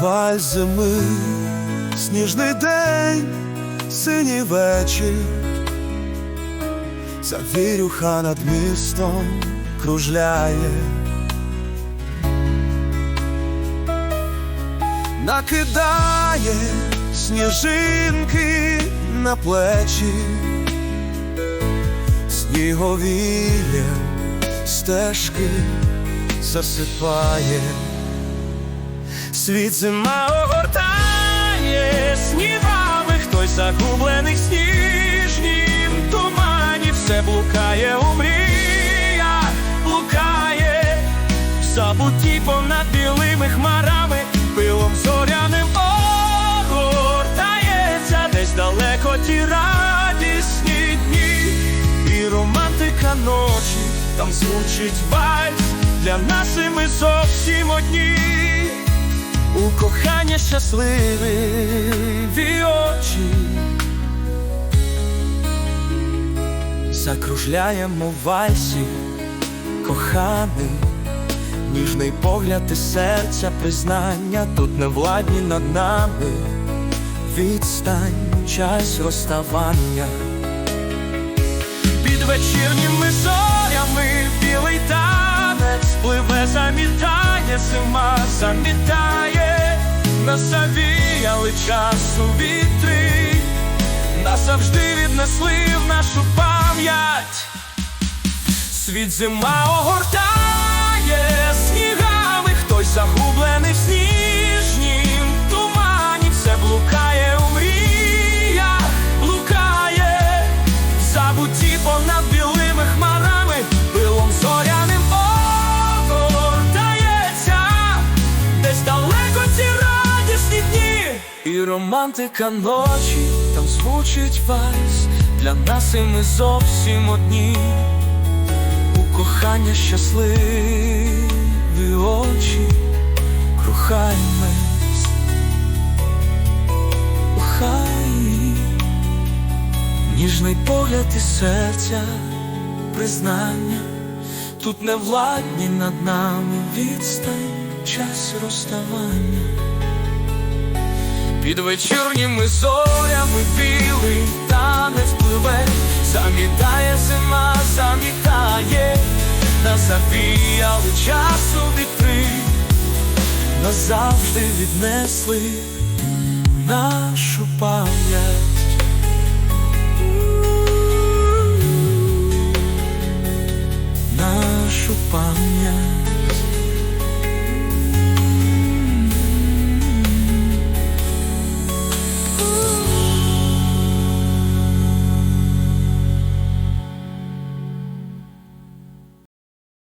валь зими, сніжний день, синій вечір, завірюха над містом кружляє. Накидає сніжинки на плечі, сніговіє стежки засипає, світ зима огортає снігами, хтось загублених сніжнім тумані, все блукає у мріях, блукає, забуті понад білими хмарами, пилом зоряним огортається, десь далеко ті радісні дні, і романтика ночі, там звучить вальс, для нас і ми зовсім одні. У кохання щасливі очі. Закружляємо вальсі коханий. Ніжний погляд і серця признання Тут не владні над нами. Відстань, час розставання. Під вечірніми зорями білий танець Пливе, замітає, зима замітає Нас завіяли часу вітри Назавжди віднесли в нашу пам'ять. Світ зима огортає снігами, хтось загублений романтика ночі, там звучить вальс, для нас і ми зовсім одні. У кохання щасливі очі, кохаймось, кохай, ніжний погляд і серця, признання, тут не владні над нами відстань, час розставання. Під вечірніми зорями білий танець пливе, замітає зима, замітає, нас завіяли часу вітри, назавжди віднесли нашу пам'ять.